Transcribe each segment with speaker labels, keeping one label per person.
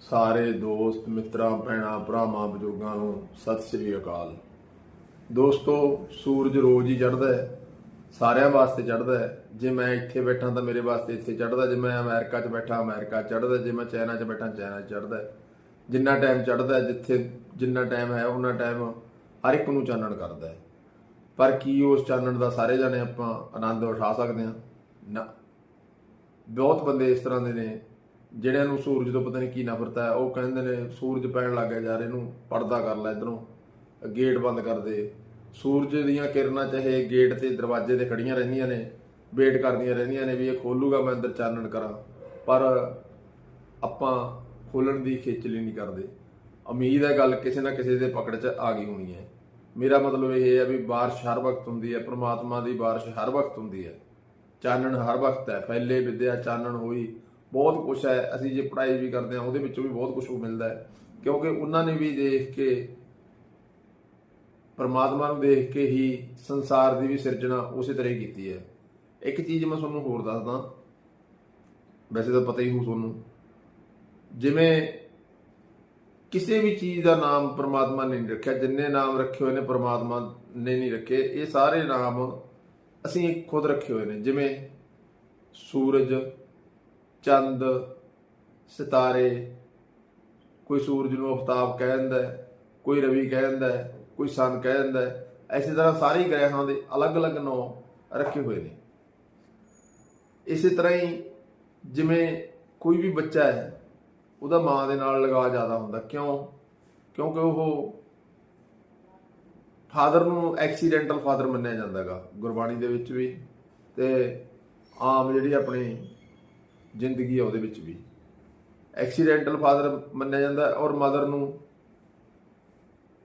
Speaker 1: ਸਾਰੇ ਦੋਸਤ, ਮਿੱਤਰਾਂ, ਭੈਣਾਂ, ਭਰਾਵਾਂ, ਬਜ਼ੁਰਗਾਂ ਨੂੰ ਸਤਿ ਸ੍ਰੀ ਅਕਾਲ। ਦੋਸਤੋ, ਸੂਰਜ ਰੋਜ਼ ਹੀ ਚੜ੍ਹਦਾ ਹੈ, ਸਾਰਿਆਂ ਵਾਸਤੇ ਚੜ੍ਹਦਾ ਹੈ। ਜੇ ਮੈਂ ਇੱਥੇ ਬੈਠਾ ਤਾਂ ਮੇਰੇ ਵਾਸਤੇ ਇੱਥੇ ਚੜ੍ਹਦਾ ਜੇ ਮੈਂ ਅਮਰੀਕਾ 'ਚ ਬੈਠਾ, ਅਮਰੀਕਾ ਚੜ੍ਹਦਾ ਜੇ ਮੈਂ ਚਾਈਨਾ 'ਚ ਬੈਠਾ, ਚਾਈਨਾ ਚੜ੍ਹਦਾ ਜਿੰਨਾ ਟਾਈਮ ਚੜ੍ਹਦਾ ਜਿੱਥੇ ਜਿੰਨਾ ਟਾਈਮ ਹੈ ਉਹਨਾਂ ਟਾਈਮ ਹਰ ਇੱਕ ਨੂੰ ਚਾਨਣ ਕਰਦਾ ਹੈ। ਪਰ ਕੀ ਉਸ ਚਾਨਣ ਦਾ ਸਾਰੇ ਜਾਣੇ ਆਪਾਂ ਆਨੰਦ ਉਠਾ ਸਕਦੇ ਹਾਂ? ਨਾ। ਬਹੁਤ ਬੰਦੇ ਇਸ ਤਰ੍ਹਾਂ ਦੇ ਨੇ ਜਿਹੜਿਆਂ ਨੂੰ ਸੂਰਜ ਤੋਂ ਪਤਾ ਨਹੀਂ ਕੀ ਨਫ਼ਰਤ ਹੈ ਉਹ ਕਹਿੰਦੇ ਨੇ ਸੂਰਜ ਪੈਣ ਲੱਗ ਗਿਆ ਯਾਰ ਇਹਨੂੰ, ਪਰਦਾ ਕਰ ਲੈ ਇਧਰੋਂ, ਗੇਟ ਬੰਦ ਕਰ ਦੇ। ਸੂਰਜ ਦੀਆਂ ਕਿਰਨਾਂ ਚਾਹੇ ਗੇਟ ਤੇ ਦਰਵਾਜ਼ੇ ਤੇ ਖੜੀਆਂ ਰਹਿੰਦੀਆਂ ਨੇ, ਵੇਟ ਕਰਦੀਆਂ ਰਹਿੰਦੀਆਂ ਨੇ ਵੀ ਇਹ ਖੋਲੂਗਾ, ਮੈਂ ਅੰਦਰ ਚਾਨਣ ਕਰਾਂ। ਪਰ ਆਪਾਂ ਖੋਲਣ ਦੀ ਖੇਚਲੀ ਨਹੀਂ ਕਰਦੇ। ਉਮੀਦ ਹੈ ਗੱਲ ਕਿਸੇ ਨਾ ਕਿਸੇ ਦੇ ਪਕੜ 'ਚ ਆ ਗਈ ਹੋਣੀ ਹੈ। ਮੇਰਾ ਮਤਲਬ ਇਹ ਹੈ ਵੀ ਬਾਰਿਸ਼ ਹਰ ਵਕਤ ਹੁੰਦੀ ਹੈ, ਪ੍ਰਮਾਤਮਾ ਦੀ ਬਾਰਿਸ਼ ਹਰ ਵਕਤ ਹੁੰਦੀ ਹੈ। ਚਾਨਣ ਹਰ ਵਕਤ ਹੈ, ਪਹਿਲੇ ਵਿਦਿਆ ਚਾਨਣ ਹੋਈ ਬਹੁਤ ਕੁਝ ਹੈ। ਅਸੀਂ ਜੇ ਪੜ੍ਹਾਈ ਵੀ ਕਰਦੇ ਹਾਂ, ਉਹਦੇ ਵਿੱਚੋਂ ਵੀ ਬਹੁਤ ਕੁਝ ਮਿਲਦਾ ਹੈ। ਕਿਉਂਕਿ ਉਹਨਾਂ ਨੇ ਵੀ ਦੇਖ ਕੇ, ਪਰਮਾਤਮਾ ਨੂੰ ਦੇਖ ਕੇ ਹੀ ਸੰਸਾਰ ਦੀ ਵੀ ਸਿਰਜਣਾ ਉਸੇ ਤਰ੍ਹਾਂ ਹੀ ਕੀਤੀ ਹੈ। ਇੱਕ ਚੀਜ਼ ਮੈਂ ਤੁਹਾਨੂੰ ਹੋਰ ਦੱਸਦਾ। ਵੈਸੇ ਤਾਂ ਪਤਾ ਹੀ ਹੋ ਤੁਹਾਨੂੰ। ਜਿਵੇਂ ਕਿਸੇ ਵੀ ਚੀਜ਼ ਦਾ ਨਾਮ ਪਰਮਾਤਮਾ ਨੇ ਨਹੀਂ ਰੱਖਿਆ, ਜਿੰਨੇ ਨਾਮ ਰੱਖੇ ਹੋਏ ਨੇ ਪਰਮਾਤਮਾ ਨੇ ਨਹੀਂ ਰੱਖੇ, ਇਹ ਸਾਰੇ ਨਾਮ ਅਸੀਂ ਖੁਦ ਰੱਖੇ ਹੋਏ ਨੇ। ਜਿਵੇਂ ਸੂਰਜ ਚੰਦ, ਸਿਤਾਰੇ, ਕੋਈ ਸੂਰਜ ਨੂੰ ਆਫਤਾਬ ਕਹਿ ਦਿੰਦਾ ਕੋਈ ਰਵੀ ਕਹਿ ਦਿੰਦਾ ਕੋਈ ਸਨ ਕਹਿ ਦਿੰਦਾ ਹੈ। ਐਸੀ ਤਰ੍ਹਾਂ ਸਾਰੇ ਹੀ ਗ੍ਰਹਿਾਂ ਦੇ ਅਲੱਗ-ਅਲੱਗ ਨਾਮ ਰੱਖੇ ਹੋਏ ਨੇ। ਇਸੇ ਤਰ੍ਹਾਂ ਹੀ ਜਿਵੇਂ ਕੋਈ ਵੀ ਬੱਚਾ ਹੈ, ਉਹਦਾ ਮਾਂ ਦੇ ਨਾਲ ਲਗਾਅ ਜ਼ਿਆਦਾ ਹੁੰਦਾ। ਕਿਉਂ? ਕਿਉਂਕਿ ਉਹ ਫਾਦਰ ਨੂੰ ਐਕਸੀਡੈਂਟਲ ਫਾਦਰ ਮੰਨਿਆ ਜਾਂਦਾਗਾ ਗੁਰਬਾਣੀ ਦੇ ਵਿੱਚ ਵੀ। ਤੇ ਆਮ ਜਿਹੜੀ ਆਪਣੀ ਜ਼ਿੰਦਗੀ ਆ ਉਹਦੇ ਵਿੱਚ ਵੀ। ਐਕਸੀਡੈਂਟਲ ਫਾਦਰ ਮੰਨਿਆ ਜਾਂਦਾ ਹੈ ਔਰ ਮਦਰ ਨੂੰ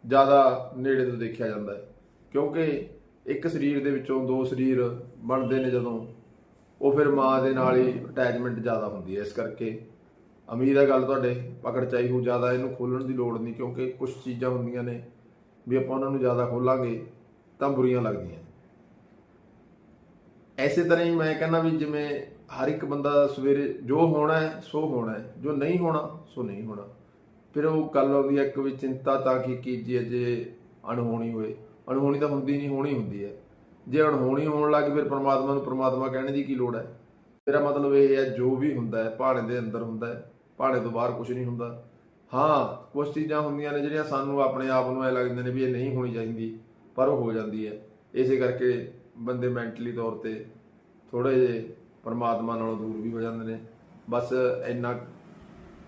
Speaker 1: ਜ਼ਿਆਦਾ ਨੇੜੇ ਤੋਂ ਦੇਖਿਆ ਜਾਂਦਾ ਹੈ। ਕਿਉਂਕਿ ਇੱਕ ਸਰੀਰ ਦੇ ਵਿੱਚੋਂ ਦੋ ਸਰੀਰ ਬਣਦੇ ਨੇ ਜਦੋਂ, ਉਹ ਫਿਰ ਮਾਂ ਦੇ ਨਾਲ ਹੀ ਅਟੈਚਮੈਂਟ ਜ਼ਿਆਦਾ ਹੁੰਦੀ ਹੈ। ਇਸ ਕਰਕੇ ਅਮੀਰ ਹੈ ਗੱਲ ਤੁਹਾਡੇ ਪਕੜ ਚਾਈ ਹੋ ਜ਼ਿਆਦਾ ਇਹਨੂੰ ਖੋਲਣ ਦੀ ਲੋੜ ਨਹੀਂ ਕਿਉਂਕਿ ਕੁਝ ਚੀਜ਼ਾਂ ਹੁੰਦੀਆਂ ਨੇ ਵੀ ਆਪਾਂ ਉਹਨਾਂ ਨੂੰ ਜ਼ਿਆਦਾ ਖੋਲਾਂਗੇ ਤਾਂ ਬੁਰੀਆਂ ਲੱਗਦੀਆਂ। ਐਸੇ ਤਰ੍ਹਾਂ ਹੀ ਮੈਂ ਕਹਿੰਦਾ ਵੀ ਜਿਵੇਂ ਹਰ ਇੱਕ ਬੰਦਾ ਸਵੇਰੇ ਜੋ ਹੋਣਾ ਹੈ, ਸੋ ਹੋਣਾ ਹੈ। ਜੋ ਨਹੀਂ ਹੋਣਾ, ਸੋ ਨਹੀਂ ਹੋਣਾ। ਫਿਰ ਉਹ ਗੱਲ ਆਉਂਦੀ ਹੈ ਇੱਕ ਵੀ ਚਿੰਤਾ ਤਾਂ ਕੀ ਕੀਜੀਏ ਜੇ ਅਣਹੋਣੀ ਹੋਏ। ਅਣਹੋਣੀ ਤਾਂ ਹੁੰਦੀ ਨਹੀਂ, ਹੋਣੀ ਹੁੰਦੀ ਹੈ। ਜੇ ਅਣਹੋਣੀ ਹੋਣ ਲੱਗ ਫਿਰ ਪ੍ਰਮਾਤਮਾ ਨੂੰ ਪ੍ਰਮਾਤਮਾ ਕਹਿਣ ਦੀ ਕੀ ਲੋੜ ਹੈ? ਮੇਰਾ ਮਤਲਬ ਇਹ ਹੈ, ਜੋ ਵੀ ਹੁੰਦਾ ਹੈ, ਭਾਣੇ ਦੇ ਅੰਦਰ ਹੁੰਦਾ ਹੈ। ਭਾਣੇ ਤੋਂ ਬਾਹਰ ਕੁਝ ਨਹੀਂ ਹੁੰਦਾ। ਹਾਂ ਕੁਝ ਚੀਜ਼ਾਂ ਹੁੰਦੀਆਂ ਨੇ ਜਿਹੜੀਆਂ ਸਾਨੂੰ ਆਪਣੇ ਆਪ ਨੂੰ ਐ ਲੱਗਦੀਆਂ ਨੇ ਵੀ ਇਹ ਨਹੀਂ ਹੋਣੀ ਚਾਹੀਦੀ, ਪਰ ਉਹ ਹੋ ਜਾਂਦੀ ਹੈ। ਇਸੇ ਕਰਕੇ ਬੰਦੇ ਮੈਂਟਲੀ ਤੌਰ ਤੇ ਥੋੜੇ ਜਿਹੇ ਪਰਮਾਤਮਾ ਨਾਲੋਂ ਦੂਰ ਵੀ ਹੋ ਜਾਂਦੇ ਨੇ। ਬਸ ਇੰਨਾ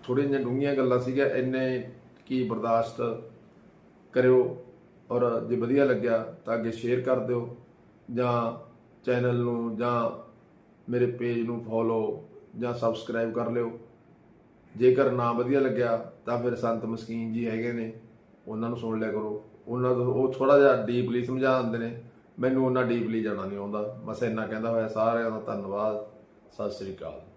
Speaker 1: ਥੋੜ੍ਹੀਆਂ ਜਿਹੀਆਂ ਡੂੰਘੀਆਂ ਗੱਲਾਂ ਸੀਗੀਆਂ, ਇੰਨੇ ਕੀ ਬਰਦਾਸ਼ਤ ਕਰਿਓ ਔਰ ਜੇ ਵਧੀਆ ਲੱਗਿਆ ਤਾਂ ਅੱਗੇ ਸ਼ੇਅਰ ਕਰ ਦਿਓ ਜਾਂ ਚੈਨਲ ਨੂੰ ਜਾਂ ਮੇਰੇ ਪੇਜ ਨੂੰ ਫੋਲੋ ਜਾਂ ਸਬਸਕ੍ਰਾਈਬ ਕਰ ਲਿਓ। ਜੇਕਰ ਨਾ ਵਧੀਆ ਲੱਗਿਆ ਤਾਂ ਫਿਰ ਸੰਤ ਮਸਕੀਨ ਜੀ ਹੈਗੇ ਨੇ, ਉਹਨਾਂ ਨੂੰ ਸੁਣ ਲਿਆ ਕਰੋ। ਉਹਨਾਂ ਤੋਂ ਉਹ ਥੋੜਾ ਜਿਹਾ ਡੀਪਲੀ ਸਮਝਾ ਦਿੰਦੇ ਨੇ ਮੈਨੂੰ ਉਹਨਾਂ ਡੀਪਲੀ ਜਾਣਾ ਨਹੀਂ ਆਉਂਦਾ। ਬਸ ਇੰਨਾ ਕਹਿੰਦਾ ਹੋਇਆ, ਸਾਰਿਆਂ ਦਾ ਧੰਨਵਾਦ। ਸਤਿ ਸ੍ਰੀ ਅਕਾਲ।